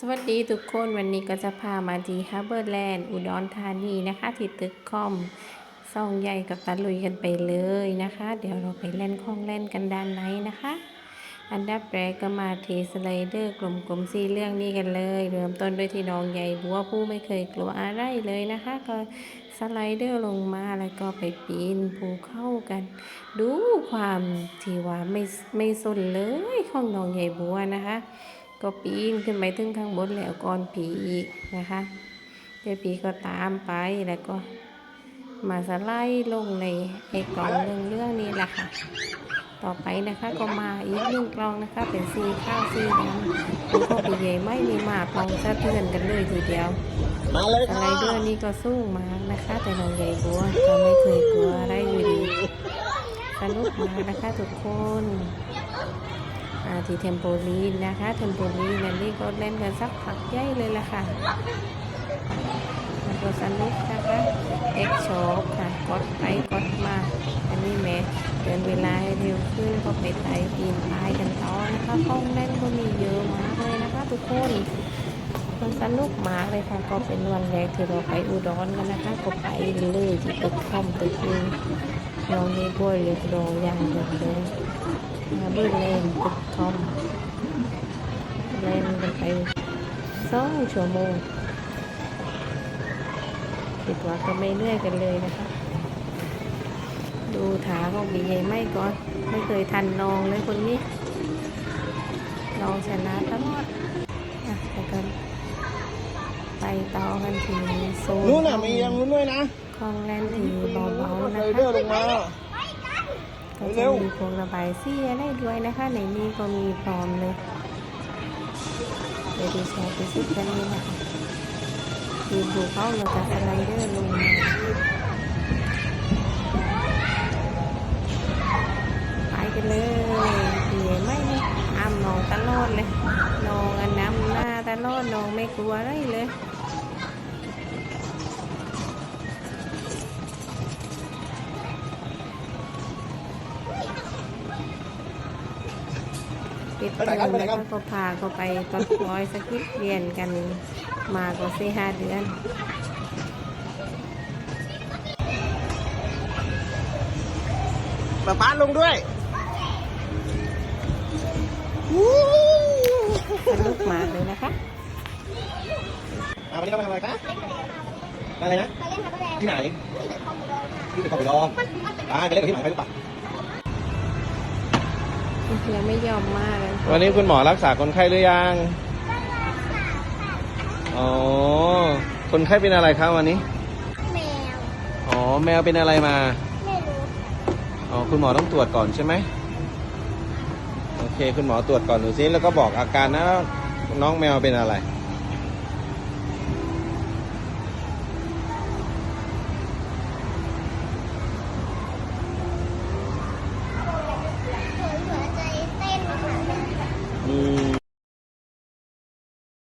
สวัสดีทุกคนวันนี้ก็จะพามาที่ฮาร์เบอร์แลนด์อุดรธานีนะคะที่ตึกคอมซองใหญ่กับตาลุยกันไปเลยนะคะ เดี๋ยวเราไปเล่นข้องเล่นกันด้านในนะคะ อันดับแรกก็มาเทสไลเดอร์กลมๆสีเรื่องนี้กันเลย เริ่มต้นด้วยที่น้องใหญ่บัวผู้ไม่เคยกลัวอะไรเลยนะคะ ก็สไลเดอร์ลงมาแล้วก็ไปปีนภูเข้ากัน ดูความที่ว่าไม่ไม่สนเลยของน้องใหญ่บัวนะคะ ก็ปีนขึ้นไปถึงข้างบนแล้วก่อนผีอีกนะคะเดี๋ยวผีก็ตามไปแล้วก็มาสไลด์ลงในไอ้กล่องเรื่องเรื่องนี้แหละค่ะ ต่อไปนะคะก็มาอีกหนึ่งกล่องนะคะ เป็นสีข้าวสีดำคุณพ่อปีใหญ่ไม่มีมาปองสะเทือนกันเลยทีเดียวมาเลยสค่ะไลเดอร์นี่ก็สู้มากนะคะ แต่น้องใหญ่บัวก็ไม่เคยกลัวอะไรอยู่ดีสนุกมากนะคะทุกคน ที่เทมโปลีนนะคะเทมโปลีนนั่นนี่ก็เล่นกันสักพักใหญ่เลยล่ะค่ะมันก็สนุกนะคะเอ็กโชคค่ะกดไปกดมา อันนี้แม่เดินเวลาให้เร็วขึ้นก็ไปไต่ปีนป่ายกันต่อนะคะห้องเล่นก็มีเยอะมากเลยนะคะ ทุกคนมันสนุกมากเลยค่ะ ก็เป็นวันแรกที่เราไปอุดรกันนะคะ ก็ไปเลยที่ตึกคอมตึกนึงน้องนี่บ้วยเรียกรออย่างเดียวเลย เบิ้ลเล่นตึกคอมเล่นกันไปสองชั่วโมงคิดว่าก็ไม่เหนื่อยกันเลยนะคะ ดูขาของบีเยไม่ก่อนไม่เคยทันนองเลยคนนี้นองชนะตลอดอะแล้วก็ไปต่อกันที่โซนนู้นน่ะมียังนู้นด้วยนะคลองแลนที่เบาๆไซนะเดอคะร์ลงมา ก็จะมีพวงระบายสีอะไรด้วยนะคะในนี้ก็มีพร้อมเลยเดี๋ยวดูแชร์ไปซิกันนี่นะคะดูดูเขาแล้วก็สไลเดอร์ลงไปกันเลยเดี๋ยวไม่อ้ามนองตลอดเลยนองอันน้ำหน้าตลอดนองไม่กลัวอะไรเลย ปิดเทอมแล้วก็พาเขาไปก็คอยสกิปเรียนกันมาก็สี่ห้าเดือนป้าป้าลงด้วยสนุกมากเลยนะคะอ่าวันนี้เราไปทำอะไรคะอะไรนะที่ไหนที่ตึกคอมพิวดองอ่าไปเล่นกับที่ไหนไปรู้ปะ ยังไม่ยอมมากเลยวันนี้คุณหมอรักษาคนไข้หรือยังอ๋อ คนไข้เป็นอะไรครับวันนี้ แมว อ๋อ แมวเป็นอะไรมา ไม่รู้อ๋อ คุณหมอต้องตรวจก่อนใช่ไหม โอเค คุณหมอตรวจก่อนดูซิ แล้วก็บอกอาการนะว่าน้องแมวเป็นอะไรแ